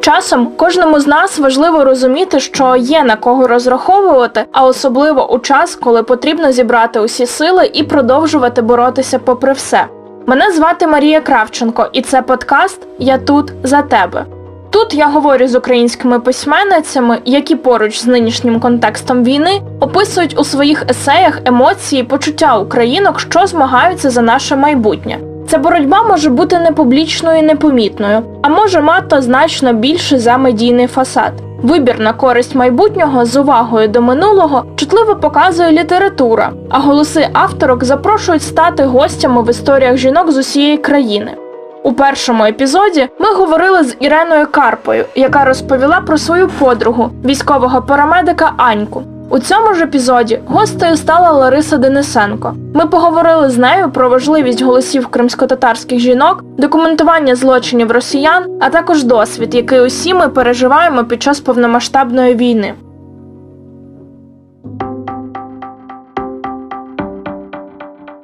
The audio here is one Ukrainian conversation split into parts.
Часом кожному з нас важливо розуміти, що є на кого розраховувати, а особливо у час, коли потрібно зібрати усі сили і продовжувати боротися попри все. Мене звати Марія Кравченко, і це подкаст Я тут за тебе. Тут я говорю з українськими письменницями, які поруч з нинішнім контекстом війни описують у своїх есеях емоції, почуття українок, що змагаються за наше майбутнє. Ця боротьба може бути не публічною і непомітною, а може мати значно більше за медійний фасад. Вибір на користь майбутнього з увагою до минулого чутливо показує література, а голоси авторок запрошують стати гостями в історіях жінок з усієї країни. У першому епізоді ми говорили з Іреною Карпою, яка розповіла про свою подругу, військового парамедика Аньку. У цьому ж епізоді гостею стала Лариса Денисенко. Ми поговорили з нею про важливість голосів кримськотатарських жінок, документування злочинів росіян, а також досвід, який усі ми переживаємо під час повномасштабної війни.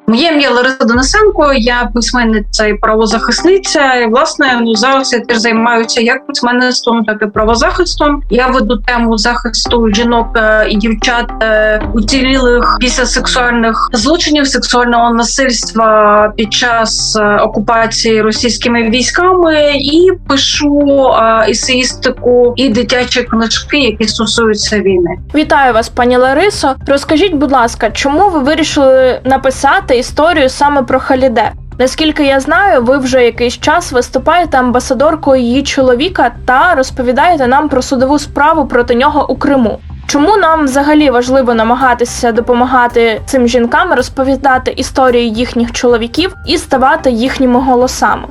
Моє ім'я Лариса Донесенко, я письменниця і правозахисниця. І власне ну зараз я теж займаюся як письменництвом, так і правозахистом. Я веду тему захисту жінок е, і дівчат е, уцілілих після сексуальних злочинів, сексуального насильства під час е, окупації російськими військами, і пишу есеїстику і дитячі книжки, які стосуються війни. Вітаю вас, пані Ларисо. Розкажіть, будь ласка, чому ви вирішили написати історію саме про Халіде? Наскільки я знаю, ви вже якийсь час виступаєте амбасадоркою її чоловіка та розповідаєте нам про судову справу проти нього у Криму. Чому нам взагалі важливо намагатися допомагати цим жінкам розповідати історії їхніх чоловіків і ставати їхніми голосами?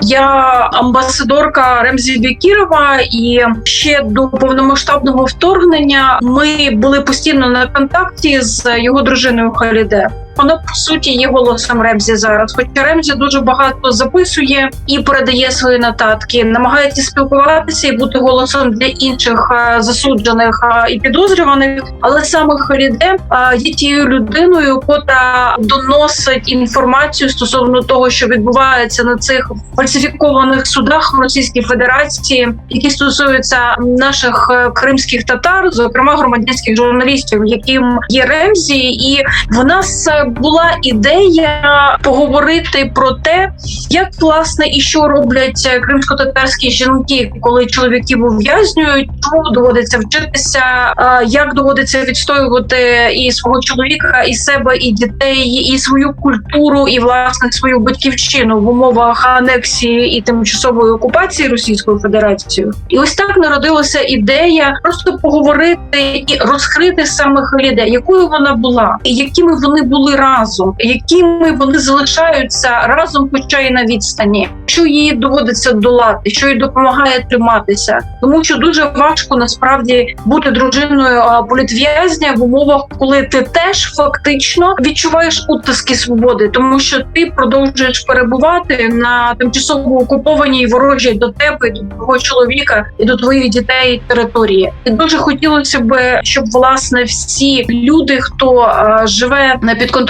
Я амбасадорка Ремзі Бекірова, і ще до повномасштабного вторгнення ми були постійно на контакті з його дружиною Халіде. Вона по суті є голосом Ремзі зараз. Хоча Ремзі дуже багато записує і передає свої нотатки, намагається спілкуватися і бути голосом для інших е, засуджених е, і підозрюваних. Але саме Халіде е, є тією людиною, котра доносить інформацію стосовно того, що відбувається на цих фальсифікованих судах в Російській Федерації, які стосуються наших кримських татар, зокрема громадянських журналістів, яким є Ремзі, і в нас була ідея поговорити про те, як власне і що роблять кримсько-татарські жінки, коли чоловіків ув'язнюють, чому доводиться вчитися, як доводиться відстоювати і свого чоловіка, і себе, і дітей, і свою культуру, і власне свою батьківщину в умовах анексії і тимчасової окупації Російською Федерацією. І ось так народилася ідея просто поговорити і розкрити саме Халіде, якою вона була, і якими вони були разом, якими вони залишаються разом, хоча й на відстані, що їй доводиться долати, що їй допомагає триматися, тому що дуже важко насправді бути дружиною політв'язня в умовах, коли ти теж фактично відчуваєш утиски свободи, тому що ти продовжуєш перебувати на тимчасово окупованій ворожій до тебе, до твого чоловіка і до твоїх дітей території. І дуже хотілося б, щоб власне всі люди, хто а, живе на підконтрольній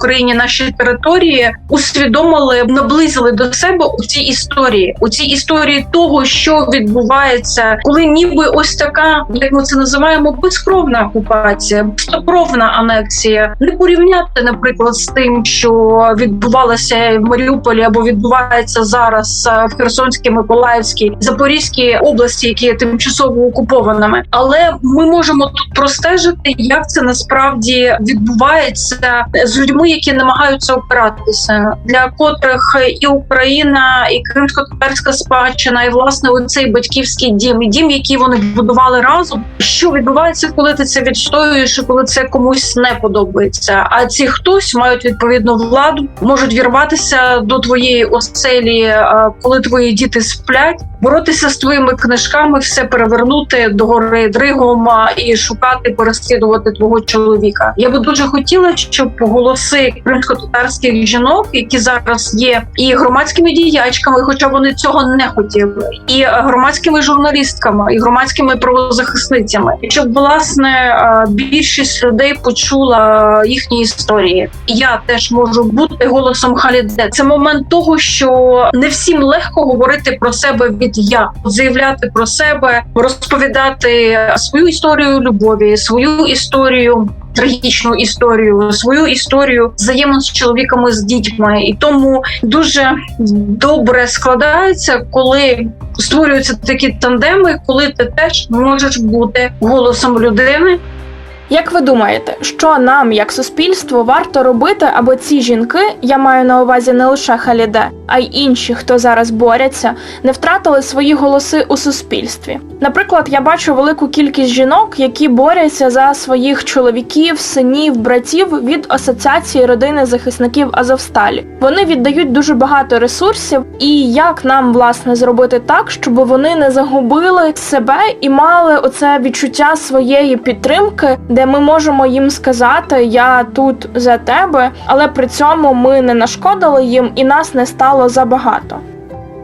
Україні наші території, усвідомили, наблизили до себе у цій історії, у цій історії того, що відбувається, коли ніби ось така, як ми це називаємо, безкровна окупація, безкровна анексія, не порівняти, наприклад, з тим, що відбувалося в Маріуполі або відбувається зараз в Херсонській, Миколаївській, Запорізькій області, які є тимчасово окупованими, але ми можемо тут простежити, як це насправді відбувається з людьми, які намагаються опиратися, для котрих і Україна, і кримсько-татарська спадщина, і власне оцей батьківський дім, і дім, який вони будували разом. Що відбувається, коли ти це відстоюєш, і коли це комусь не подобається? А ці хтось мають відповідну владу, можуть вірватися до твоєї оселі, коли твої діти сплять, боротися з твоїми книжками, все перевернути до гори дригом і шукати, переслідувати твого чоловіка. Я би дуже хотіла, щоб голоси кримсько-татарських жінок, які зараз є і громадськими діячками, хоча вони цього не хотіли, і громадськими журналістками, і громадськими правозахисницями, щоб власне більшість людей почула їхні історії. Я теж можу бути голосом Халіде. Це момент того, що не всім легко говорити про себе від я, заявляти про себе, розповідати свою історію любові, свою історію. Трагічну історію, свою історію взаємин з чоловіками з дітьми, і тому дуже добре складається, коли створюються такі тандеми, коли ти теж можеш бути голосом людини, Як ви думаєте, що нам, як суспільству, варто робити, аби ці жінки, я маю на увазі не лише Халіде, а й інші, хто зараз борються, не втратили свої голоси у суспільстві? Наприклад, я бачу велику кількість жінок, які борються за своїх чоловіків, синів, братів від асоціації родини захисників Азовсталі. Вони віддають дуже багато ресурсів, і як нам власне зробити так, щоб вони не загубили себе і мали оце відчуття своєї підтримки, де ми можемо їм сказати Я тут за тебе, але при цьому ми не нашкодили їм і нас не стало забагато.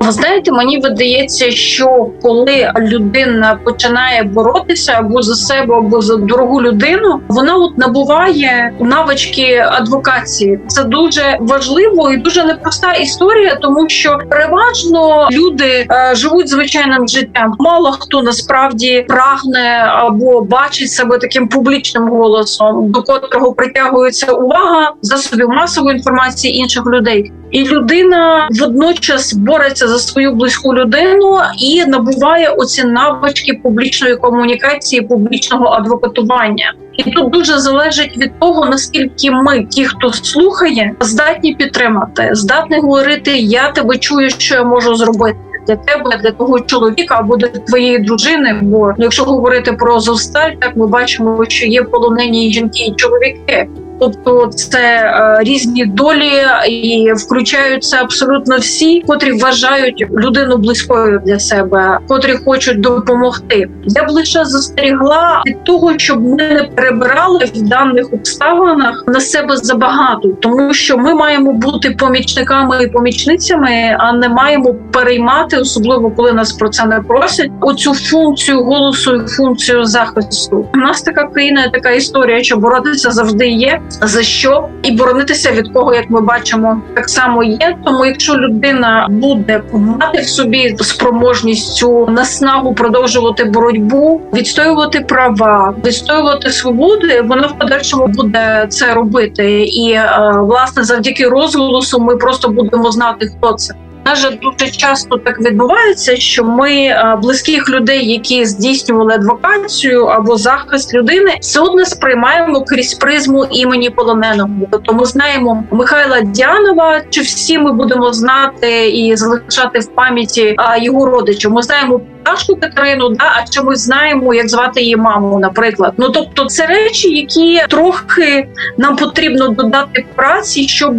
Ви знаєте, мені видається, що коли людина починає боротися або за себе, або за дорогу людину, вона от набуває навички адвокації. Це дуже важливо і дуже непроста історія, тому що переважно люди е, живуть звичайним життям. Мало хто насправді прагне або бачить себе таким публічним голосом, до котрого притягується увага засобів масової інформації інших людей. І людина водночас бореться за свою близьку людину і набуває оці навички публічної комунікації, публічного адвокатування. І тут дуже залежить від того, наскільки ми, ті, хто слухає, здатні підтримати, здатні говорити: Я тебе чую, що я можу зробити. Для тебе, для того чоловіка або для твоєї дружини. Бо ну, якщо говорити про Зосталь, так ми бачимо, що є полонені жінки і чоловіки. Тобто це е, різні долі і включаються абсолютно всі, котрі вважають людину близькою для себе, котрі хочуть допомогти. Я б лише застерігла від того, щоб ми не перебирали в даних обставинах на себе забагато, тому що ми маємо бути помічниками і помічницями, а не маємо переймати, особливо коли нас про це не просять. Оцю функцію голосу і функцію захисту. У нас така країна, така історія, що боротися завжди є за що і боронитися від кого, як ми бачимо, так само є. Тому, якщо людина буде мати в собі спроможність цю наснагу продовжувати боротьбу, відстоювати права, відстоювати свободи, вона в подальшому буде це робити. І е, власне завдяки розголосу ми просто будемо знати, хто це. На жаль, дуже часто так відбувається, що ми е, близьких людей, які здійснювали адвокацію або захист людини, все одно сприймаємо крізь призму імені полоненого. Тобто ми знаємо Михайла Діанова, чи всі ми будемо знати і залишати в пам'яті його родичів. Ми знаємо Пташку Катерину, да, а чи ми знаємо, як звати її маму, наприклад. Ну тобто, це речі, які трохи нам потрібно додати праці, щоб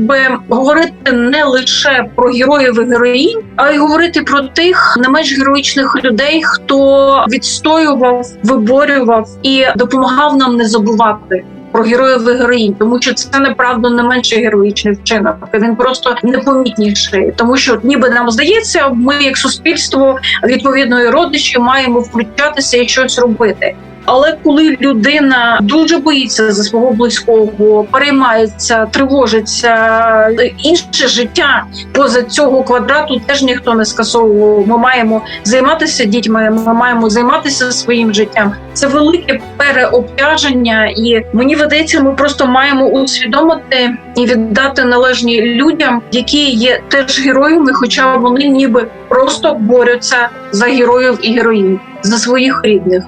говорити не лише про героїв і героїнь, а й говорити про тих не менш героїчних людей, хто відстоював, виборював і допомагав нам не забувати. Про героїв і героїнь, тому що це неправда не менше героїчний вчинок. Він просто непомітніший, тому що ніби нам здається, ми як суспільство відповідної родичі маємо включатися і щось робити. Але коли людина дуже боїться за свого близького, переймається, тривожиться, інше життя поза цього квадрату теж ніхто не скасовував. Ми маємо займатися дітьми, ми маємо займатися своїм життям. Це велике переобтяження, і мені видається, ми просто маємо усвідомити і віддати належні людям, які є теж героями, хоча вони ніби просто борються за героїв і героїнь, за своїх рідних.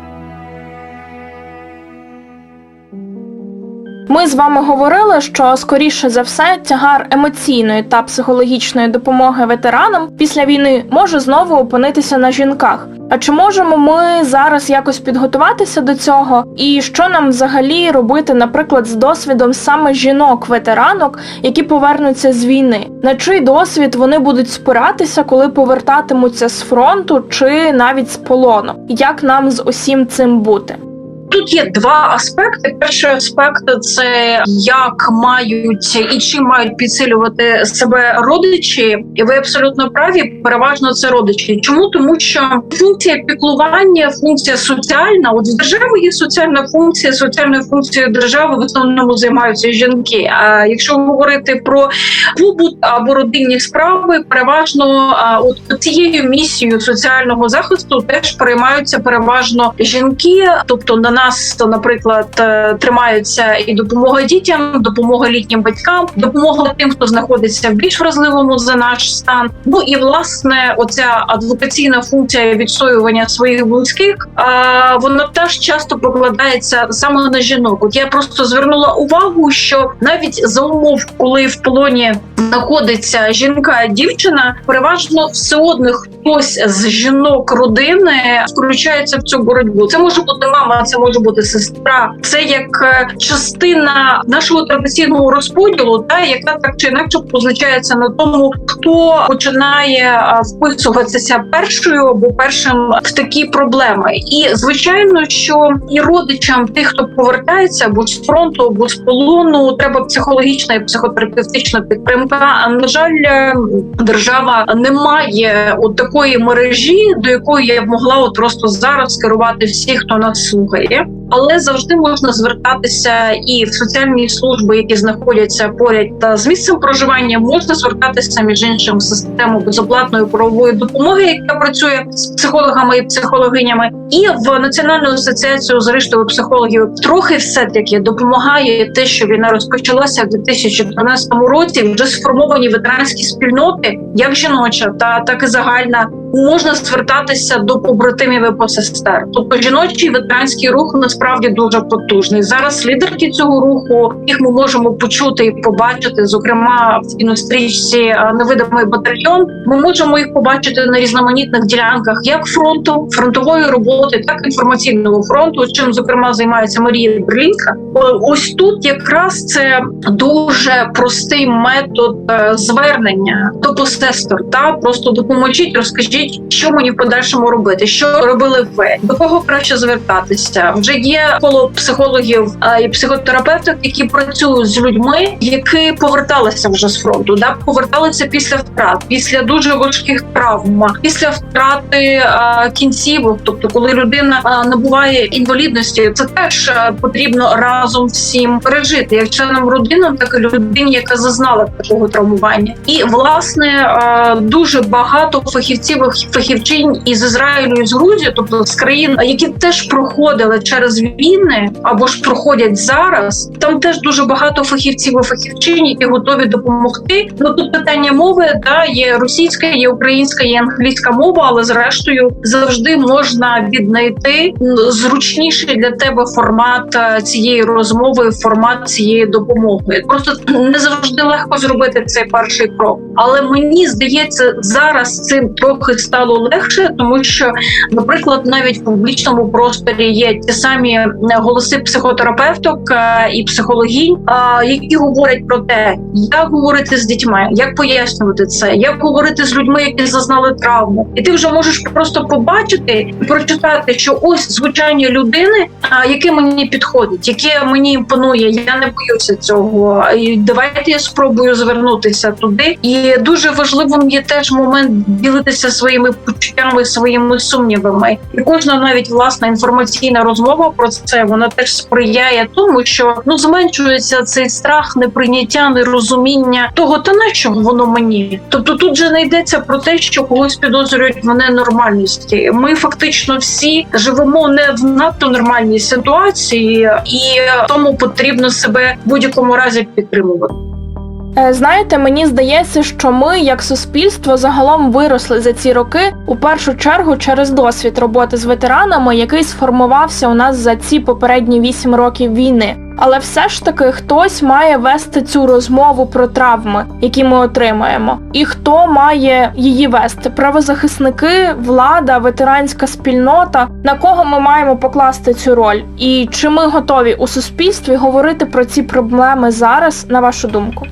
Ми з вами говорили, що скоріше за все тягар емоційної та психологічної допомоги ветеранам після війни може знову опинитися на жінках. А чи можемо ми зараз якось підготуватися до цього? І що нам взагалі робити, наприклад, з досвідом саме жінок-ветеранок, які повернуться з війни? На чий досвід вони будуть спиратися, коли повертатимуться з фронту чи навіть з полону? Як нам з усім цим бути? Тут є два аспекти. Перший аспект це як мають і чим мають підсилювати себе родичі, і ви абсолютно праві. Переважно це родичі. Чому тому, що функція піклування, функція соціальна, от в держави є соціальна функція. Соціальною функцією держави в основному займаються жінки. А якщо говорити про побут або родинні справи, переважно от цією місією соціального захисту теж переймаються переважно жінки. Тобто на нас, то, наприклад, е, тримаються і допомога дітям, допомога літнім батькам, допомога тим, хто знаходиться в більш вразливому за наш стан. Ну і власне, оця адвокаційна функція відстоювання своїх близьких, вона теж часто покладається саме на жінок. От я просто звернула увагу, що навіть за умов, коли в полоні знаходиться жінка, дівчина, переважно все одно хтось з жінок родини включається в цю боротьбу. Це може бути мама, це може бути сестра. Це як е, частина нашого традиційного розподілу, та яка так чи інакше позначається на тому, хто починає е, вписуватися першою або першим в такі проблеми. І звичайно, що і родичам тих, хто повертається або з фронту, або з полону, треба психологічна і психотерапевтична підтримка. На жаль, е, держава не має от такої мережі, до якої я б могла от просто зараз керувати всіх, хто нас слухає. Andrea. Але завжди можна звертатися і в соціальні служби, які знаходяться поряд та з місцем проживання, можна звертатися між іншим в систему безоплатної правової допомоги, яка працює з психологами і психологинями, і в національну асоціацію зрештою психологів трохи все таки допомагає те, що війна розпочалася в 2014 році. Вже сформовані ветеранські спільноти, як жіноча, та так і загальна. Можна звертатися до побратимів і посестер. Тобто жіночий ветеранський рух насправді дуже потужний. Зараз лідерки цього руху їх ми можемо почути і побачити. Зокрема, в кінострічці е, невидимий батальйон. Ми можемо їх побачити на різноманітних ділянках, як фронту, фронтової роботи, так і інформаційного фронту. Чим зокрема займається Марія Берлінка. Ось тут якраз це дуже простий метод е, звернення до посестер. Та просто допоможіть, розкажіть, що мені в подальшому робити, що робили ви, до кого краще звертатися. Вже є коло психологів е, і психотерапевтів, які працюють з людьми, які поверталися вже з фронту, да поверталися після втрат, після дуже важких травм, після втрати е, кінцівок. Тобто, коли людина е, набуває інвалідності, це теж потрібно разом всім пережити, як членам родини, так і людині, яка зазнала такого травмування. І власне дуже багато фахівців фахівчинь із Ізраїлю і з Грузії, тобто з країн, які теж проходили через війни або ж проходять зараз. Там теж дуже багато фахівців і фахівчинь, які готові допомогти. Ну тут питання мови да є російська, є українська, є англійська мова, але зрештою завжди можна віднайти зручніший для тебе формат е, цієї розмови, формат цієї допомоги. Просто не завжди легко зробити цей перший крок. Але мені здається, зараз цим трохи стало легше, тому що, наприклад, навіть в публічному просторі є ті самі е, голоси психотерапевток е, і психологінь, е, які говорять про те, як говорити з дітьми, як пояснювати це, як говорити з людьми, які зазнали травму, і ти вже можеш просто побачити і прочитати, що ось звучання людини, яке мені підходить, яке мені імпонує. Я не боюся цього. І давайте я спробую звернутися туди. І дуже важливим є теж момент ділитися своїми почуттями, своїми сумнівами. І кожна навіть власна інформаційна розмова про це вона теж сприяє тому, що ну зменшується цей страх, неприйняття, нерозуміння того, та на що воно мені. Тобто тут же не йдеться про те, що когось підозрюють в ненормальності. Ми фактично всі живемо не в надто нормальній ситуації, і тому потрібно себе в будь-якому разі підтримувати. Е, Знаєте, мені здається, що ми, як суспільство, загалом виросли за ці роки у першу чергу через досвід роботи з ветеранами, який сформувався у нас за ці попередні вісім років війни. Але все ж таки хтось має вести цю розмову про травми, які ми отримаємо, і хто має її вести: правозахисники, влада, ветеранська спільнота. На кого ми маємо покласти цю роль? І чи ми готові у суспільстві говорити про ці проблеми зараз, на вашу думку?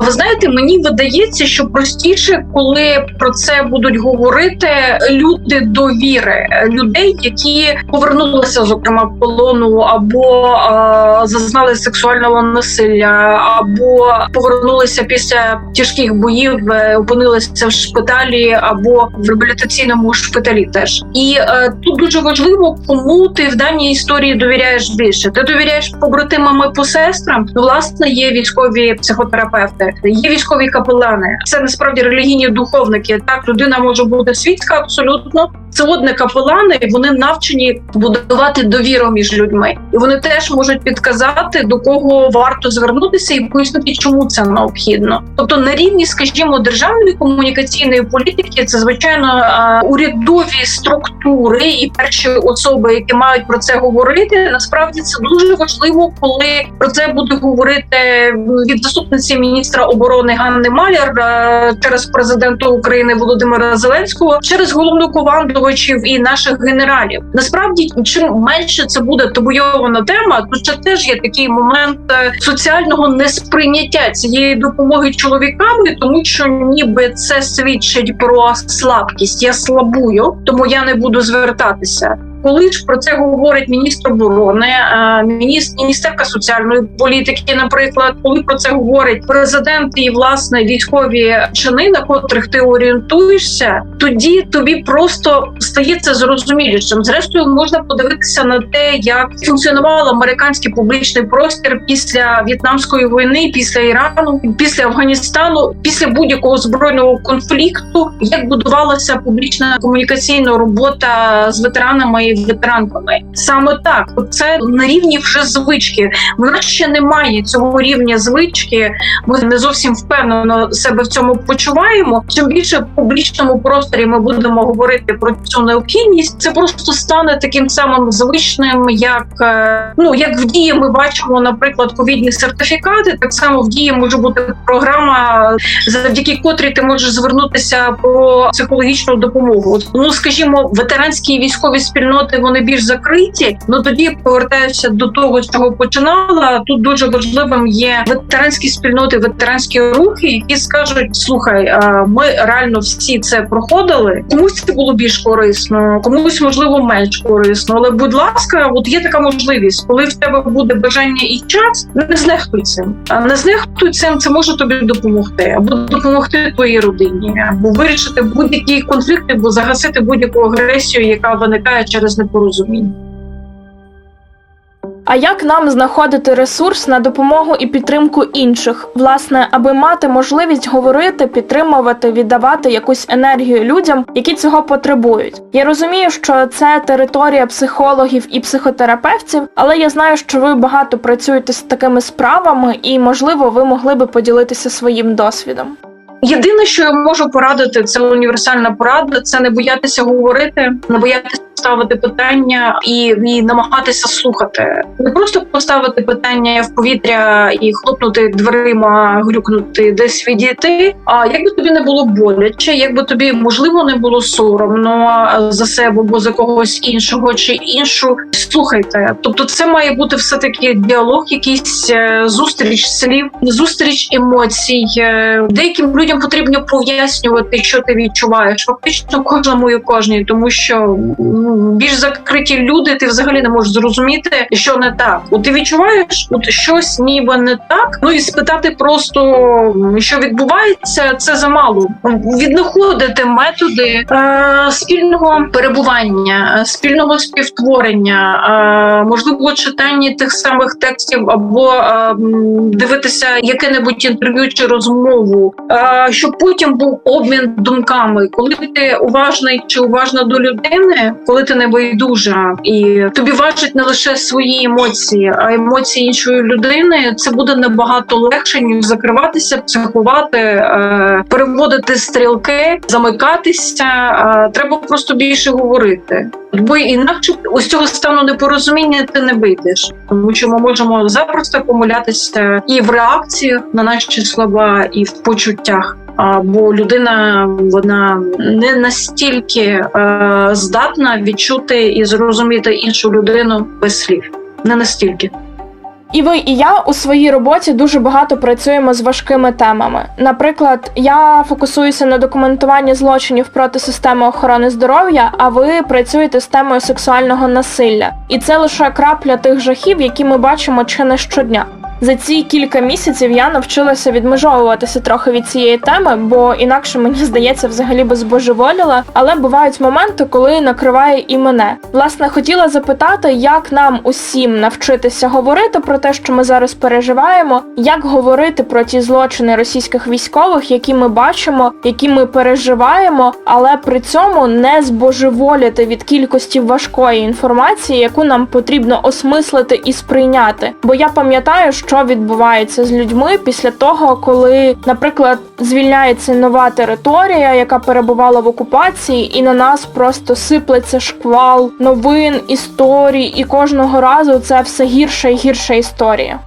Ви знаєте, мені видається, що простіше, коли про це будуть говорити люди довіри, людей, які повернулися зокрема в полону, або е, зазнали сексуального насилля, або повернулися після тяжких боїв, е, опинилися в шпиталі або в реабілітаційному шпиталі. Теж і е, тут дуже важливо, кому ти в даній історії довіряєш більше. Ти довіряєш побратимам і посестрам. Ну, власне, є військові психотерапевти, є військові капелани. Це насправді релігійні духовники. Так, людина може бути світська абсолютно. Одне капелани, вони навчені будувати довіру між людьми, і вони теж можуть підказати до кого варто звернутися і пояснити, чому це необхідно. Тобто, на рівні, скажімо, державної комунікаційної політики, це звичайно урядові структури і перші особи, які мають про це говорити. Насправді це дуже важливо, коли про це буде говорити від заступниці міністра оборони Ганни Маляр через президента України Володимира Зеленського, через головнокомандувачів і наших генералів. Насправді, чим менше це буде табуйована тема, то це теж є такий момент е, соціального несприйняття цієї допомоги чоловіками, тому що ніби це свідчить про слабкість. Я слабую, тому я не буду звертатися. Коли ж про це говорить міністр оборони, е, міністр міністерка соціальної політики, наприклад, коли про це говорить президент і власне військові чини, на котрих ти орієнтуєшся, тоді тобі просто стає це зрозумілішим. Зрештою, можна подивитися на те, як функціонував американський публічний простір після в'єтнамської війни, після Ірану, після Афганістану, після будь-якого збройного конфлікту, як будувалася публічна комунікаційна робота з ветеранами і ветеранками. Саме так, це на рівні вже звички. В нас ще немає цього рівня звички. Ми не зовсім впевнено себе в цьому почуваємо. Чим більше в публічному просторі ми будемо говорити про цю необхідність, це просто стане таким самим звичним, як е, ну як в дії ми бачимо, наприклад, ковідні сертифікати. Так само в дії може бути програма, завдяки котрій ти можеш звернутися про психологічну допомогу. Ну скажімо, ветеранські військові спільноти вони більш закриті. Ну тоді повертаюся до того, з чого починала. Тут дуже важливим є ветеранські спільноти, ветеранські рухи, які скажуть: слухай, ми реально всі це проходили. Комусь це було більш корисно, комусь можливо менш корисно. Але будь ласка, от є така можливість, коли в тебе буде бажання і час, не знехтуй цим. А не знехтуй цим, це може тобі допомогти, або допомогти твоїй родині, або вирішити будь-які конфлікти, або загасити будь-яку агресію, яка виникає через непорозуміння. А як нам знаходити ресурс на допомогу і підтримку інших, власне, аби мати можливість говорити, підтримувати, віддавати якусь енергію людям, які цього потребують? Я розумію, що це територія психологів і психотерапевтів, але я знаю, що ви багато працюєте з такими справами, і можливо, ви могли би поділитися своїм досвідом. Єдине, що я можу порадити, це універсальна порада. Це не боятися говорити, не боятися ставити питання і, і намагатися слухати. Не просто поставити питання в повітря і хлопнути дверима, глюкнути десь відійти. А якби тобі не було боляче, якби тобі можливо не було соромно за себе або за когось іншого чи іншу, слухайте. Тобто, це має бути все таки діалог, якийсь е, зустріч слів, зустріч емоцій. Е, Деяким людям потрібно пояснювати, що ти відчуваєш. Фактично кожному і кожній, тому що більш закриті люди, ти взагалі не можеш зрозуміти, що не так. От ти відчуваєш, от щось ніби не так. Ну і спитати просто, що відбувається, це замало. Віднаходити методи е, спільного перебування, е, спільного співтворення, е, можливо, читання тих самих текстів або е, дивитися яке-небудь інтерв'ю чи розмову, е, щоб потім був обмін думками, коли ти уважний чи уважна до людини, коли ти не і тобі важать не лише свої емоції, а емоції іншої людини. Це буде набагато легше ніж закриватися, психувати, е, переводити стрілки, замикатися. Е, треба просто більше говорити. Бо інакше ось цього стану непорозуміння ти не вийдеш, тому що ми можемо запросто помилятися і в реакціях на наші слова, і в почуттях. Бо людина вона не настільки е, здатна відчути і зрозуміти іншу людину без слів, не настільки. І ви, і я у своїй роботі дуже багато працюємо з важкими темами. Наприклад, я фокусуюся на документуванні злочинів проти системи охорони здоров'я, а ви працюєте з темою сексуального насилля. І це лише крапля тих жахів, які ми бачимо чи не щодня. За ці кілька місяців я навчилася відмежовуватися трохи від цієї теми, бо інакше мені здається, взагалі би збожеволіла. Але бувають моменти, коли накриває і мене. Власне, хотіла запитати, як нам усім навчитися говорити про те, що ми зараз переживаємо, як говорити про ті злочини російських військових, які ми бачимо, які ми переживаємо, але при цьому не збожеволіти від кількості важкої інформації, яку нам потрібно осмислити і сприйняти. Бо я пам'ятаю, що відбувається з людьми після того, коли, наприклад, звільняється нова територія, яка перебувала в окупації, і на нас просто сиплеться шквал новин, історій, і кожного разу це все гірша і гірша історія.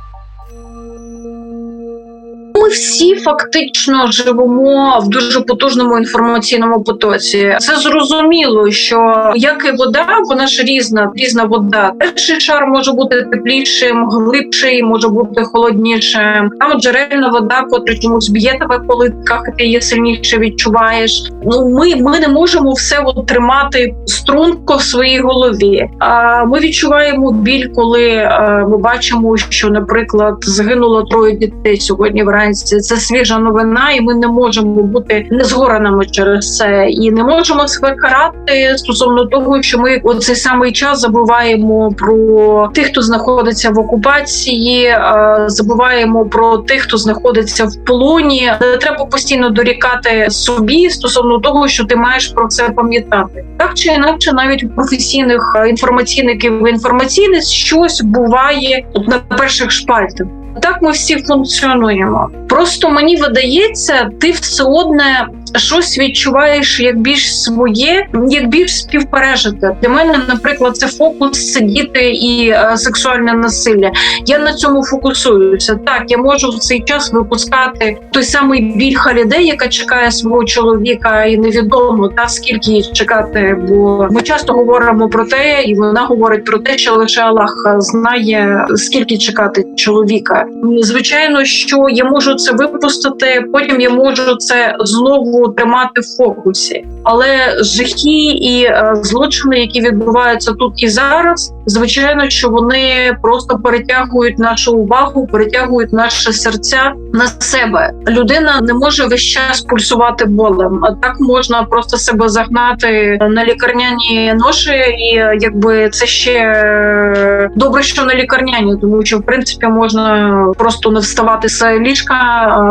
Ми всі фактично живемо в дуже потужному інформаційному потоці. Це зрозуміло, що як і вода, вона ж різна, різна вода. Перший шар може бути теплішим, глибший, може бути холоднішим. Там джерельна вода, котра чомусь б'є тебе по литках, і ти її сильніше відчуваєш. Ну ми, ми не можемо все от тримати струнко в своїй голові. А ми відчуваємо біль, коли е, ми бачимо, що, наприклад, загинуло троє дітей сьогодні вранці. Це свіжа новина, і ми не можемо бути незгореними через це, і не можемо себе карати стосовно того, що ми у цей самий час забуваємо про тих, хто знаходиться в окупації, е, забуваємо про тих, хто знаходиться в полоні. Треба постійно дорікати собі стосовно того, що ти маєш про це пам'ятати, так чи інакше, навіть у професійних е, інформаційників інформаційних щось буває на перших шпальтах. Так ми всі функціонуємо. Просто мені видається, ти все одне щось відчуваєш як більш своє, як більш співпережити. Для мене, наприклад, це фокус сидіти і е, сексуальне насилля. Я на цьому фокусуюся. Так, я можу в цей час випускати той самий біль Халідей, яка чекає свого чоловіка, і невідомо та скільки їй чекати. Бо ми часто говоримо про те, і вона говорить про те, що лише Аллах знає скільки чекати чоловіка. Звичайно, що я можу це випустити, потім я можу це знову тримати в фокусі. Але жахи і е, злочини, які відбуваються тут і зараз, звичайно, що вони просто перетягують нашу увагу, перетягують наше серця на себе. Людина не може весь час пульсувати болем. А так можна просто себе загнати на лікарняні ноші, і е, якби це ще е, добре, що на лікарняні, тому що в принципі можна просто не вставати з ліжка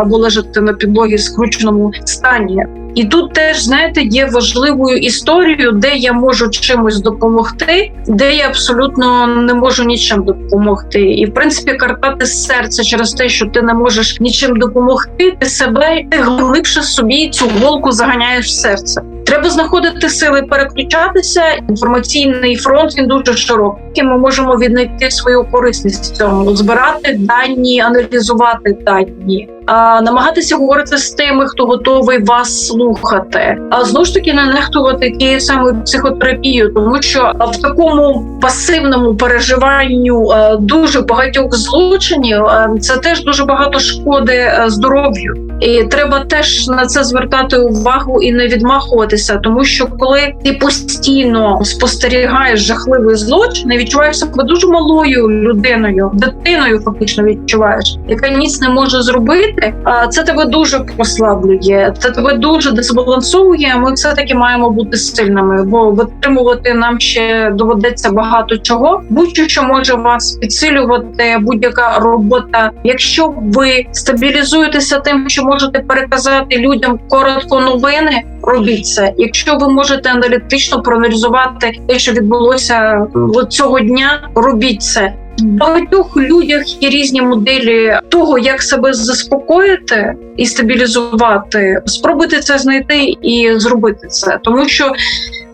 або лежати на підлогі в скрученому стані. І тут теж знаєте є важливою історією, де я можу чимось допомогти, де я абсолютно не можу нічим допомогти. І в принципі картати серце через те, що ти не можеш нічим допомогти, ти себе ти глибше собі цю голку заганяєш в серце. Треба знаходити сили переключатися. Інформаційний фронт він дуже широкий. Ми можемо віднайти свою корисність в цьому, збирати дані, аналізувати дані. А, намагатися говорити з тими, хто готовий вас слухати, а знову ж таки не нехтувати тією самою психотерапією, тому що в такому пасивному переживанню дуже багатьох злочинів це теж дуже багато шкоди е, здоров'ю. І треба теж на це звертати увагу і не відмахуватися, тому що коли ти постійно спостерігаєш жахливий злочин, не відчуваєш себе дуже малою людиною, дитиною фактично відчуваєш, яка ніц не може зробити. А це тебе дуже послаблює, це тебе дуже дезбалансовує. Ми все таки маємо бути сильними, бо витримувати нам ще доведеться багато чого. Будь-що що може вас підсилювати, будь-яка робота. Якщо ви стабілізуєтеся тим, що можете переказати людям коротко новини. Робіть це, якщо ви можете аналітично проаналізувати те, що відбулося цього дня. Робіть це. В багатьох людях є різні моделі того, як себе заспокоїти і стабілізувати. Спробуйте це знайти і зробити це, тому що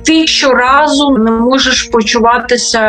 ти щоразу не можеш почуватися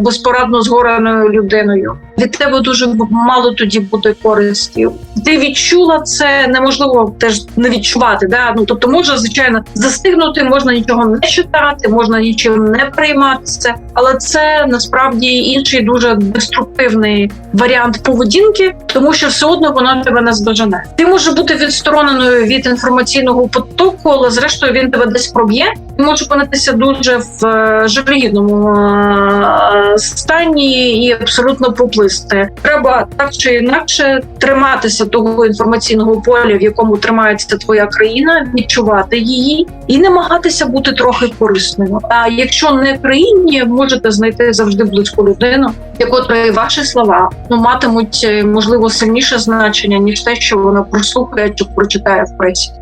безпорадно згореною людиною. Від тебе дуже мало тоді буде користі. Ти відчула це неможливо теж не відчувати. Да? Ну тобто, можна звичайно застигнути, можна нічого не читати, можна нічим не прийматися, але це насправді інший дуже деструктивний варіант поведінки, тому що все одно воно тебе не здожене. Ти можеш бути відстороненою від інформаційного потоку, але зрештою він тебе десь проб'є. Ти можеш опинитися дуже в е, жалюгідному е, стані і абсолютно поплисти. Треба так чи інакше триматися того інформаційного поля, в якому тримається твоя країна, відчувати її і намагатися бути трохи корисною. А якщо не країні, можете знайти завжди близьку людину, якої ваші слова ну матимуть е, можливо сильніше значення ніж те, що вона прослухає чи прочитає в пресі.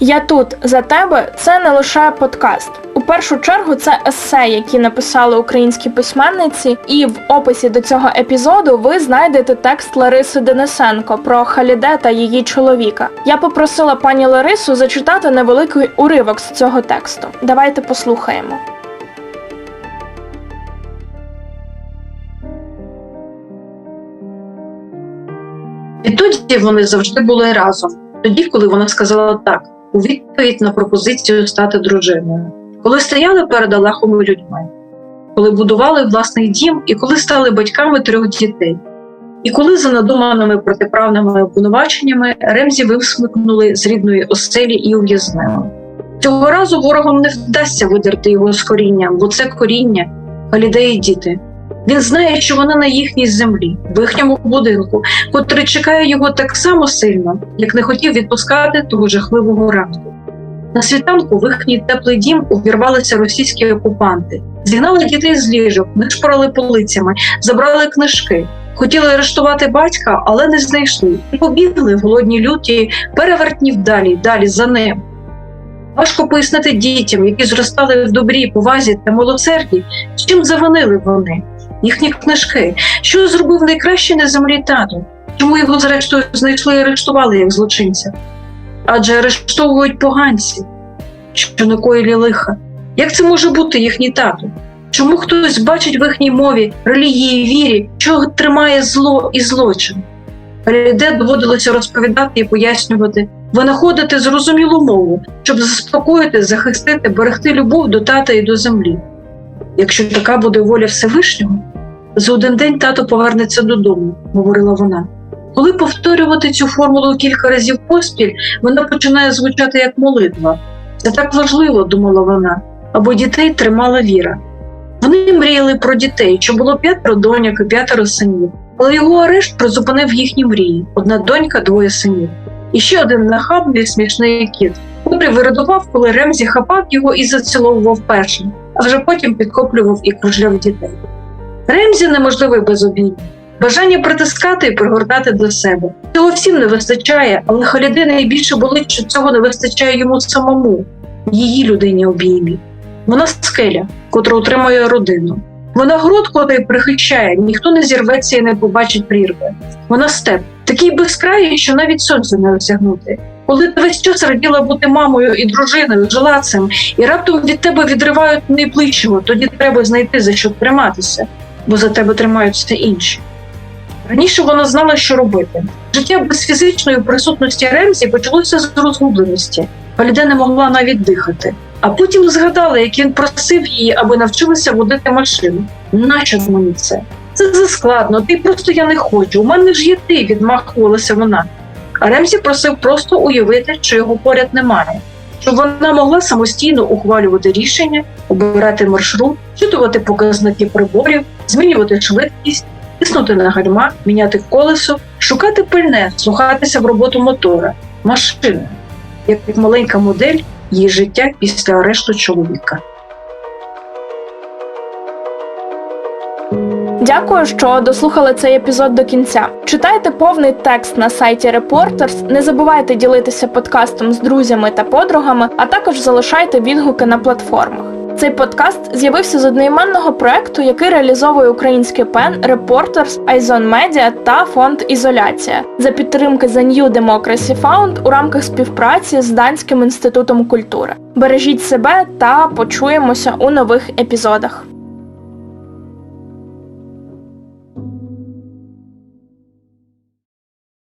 Я тут за тебе це не лише подкаст. У першу чергу це есе, які написали українські письменниці, і в описі до цього епізоду ви знайдете текст Лариси Денисенко про Халіде та її чоловіка. Я попросила пані Ларису зачитати невеликий уривок з цього тексту. Давайте послухаємо. Відтоді вони завжди були разом. Тоді, коли вона сказала так, у відповідь на пропозицію стати дружиною, коли стояли перед Аллахом і людьми, коли будували власний дім і коли стали батьками трьох дітей. І коли за надуманими протиправними обвинуваченнями Ремзі висмикнули з рідної оселі і ув'язнили. Цього разу ворогам не вдасться видерти його з коріння, бо це коріння, Галідеї діти. Він знає, що вона на їхній землі, в їхньому будинку, котрий чекає його так само сильно, як не хотів відпускати того жахливого ранку. На світанку в їхній теплий дім увірвалися російські окупанти, зігнали дітей з ліжок, вишпорали полицями, забрали книжки. Хотіли арештувати батька, але не знайшли, і побігли в голодній люті перевертнів далі, далі за ним. Важко пояснити дітям, які зростали в добрі, повазі та милосерді, чим завинили вони, їхні книжки, що зробив найкраще на землі тато, чому його зрештою знайшли і арештували як злочинця. Адже арештовують поганці, що накоїли лиха. Як це може бути їхній тато? Чому хтось бачить в їхній мові, релігії, вірі, що тримає зло і злочин? Ріде доводилося розповідати і пояснювати, винаходити зрозумілу мову, щоб заспокоїти, захистити, берегти любов до тата і до землі. Якщо така буде воля Всевишнього, за один день тато повернеться додому, говорила вона. Коли повторювати цю формулу кілька разів поспіль, вона починає звучати як молитва. Це так важливо, думала вона, або дітей тримала віра. Вони мріяли про дітей, що було п'ятеро доньок і п'ятеро синів, але його арешт призупинив їхні мрії: одна донька, двоє синів. І ще один нахабний смішний кіт, котрий вирадував, коли Ремзі хапав його і заціловував першим, а вже потім підкоплював і кружляв дітей. Ремзі неможливий без обіймів. Бажання притискати і пригортати до себе. Цього всім не вистачає, але Халіди найбільше болить, що цього не вистачає йому самому, її людині обіймі. Вона скеля, котра утримує родину. Вона груд, котрий прихищає, ніхто не зірветься і не побачить прірви. Вона степ, такий безкрайний, що навіть сонце не осягнути. Коли ти весь час раділа бути мамою і дружиною, жила цим, і раптом від тебе відривають найближчого, тоді треба знайти за що триматися, бо за тебе тримаються інші. Раніше вона знала, що робити. Життя без фізичної присутності Ремзі почалося з розгубленості. Валіде не могла навіть дихати. А потім згадала, як він просив її, аби навчилася водити машину. Нащо мені це? Це заскладно, ти просто я не хочу. У мене ж є ти, відмахувалася вона. А Ремзі просив просто уявити, що його поряд немає, щоб вона могла самостійно ухвалювати рішення, обирати маршрут, читувати показники приборів, змінювати швидкість, тиснути на гальма, міняти колесо, шукати пильне, слухатися в роботу мотора, машини, як маленька модель її життя після арешту чоловіка. Дякую, що дослухали цей епізод до кінця. Читайте повний текст на сайті Reporters, не забувайте ділитися подкастом з друзями та подругами, а також залишайте відгуки на платформах. Цей подкаст з'явився з одноіменного проекту, який реалізовує український пен, Reporters, Айзон Media та фонд Ізоляція за підтримки The New Democracy Fund у рамках співпраці з Данським інститутом культури. Бережіть себе та почуємося у нових епізодах.